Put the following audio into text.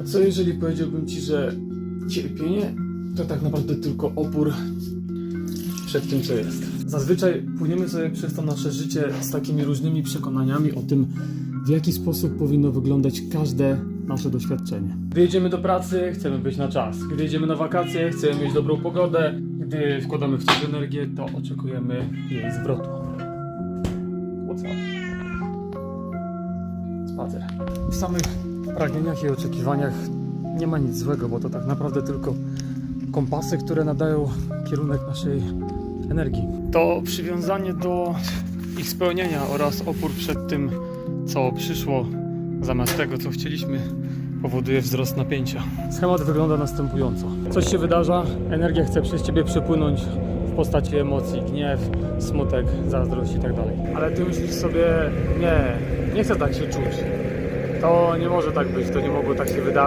A co jeżeli powiedziałbym ci, że cierpienie to tak naprawdę tylko opór przed tym, co jest? Zazwyczaj płyniemy sobie przez to nasze życie z takimi różnymi przekonaniami o tym, w jaki sposób powinno wyglądać każde nasze doświadczenie. Gdy jedziemy do pracy, chcemy być na czas. Gdy jedziemy na wakacje, chcemy mieć dobrą pogodę. Gdy wkładamy w coś energię, to oczekujemy jej zwrotu. What's up? Spacer. W samych pragnieniach i oczekiwaniach nie ma nic złego, bo to tak naprawdę tylko kompasy, które nadają kierunek naszej energii. To przywiązanie do ich spełnienia oraz opór przed tym, co przyszło zamiast tego, co chcieliśmy, powoduje wzrost napięcia. Schemat wygląda następująco. Coś się wydarza, energia chce przez ciebie przepłynąć w postaci emocji, gniew, smutek, zazdrość i tak. Ale ty myślisz sobie, nie, nie chcę tak się czuć. To nie może tak być, to nie mogło tak się wydarzyć.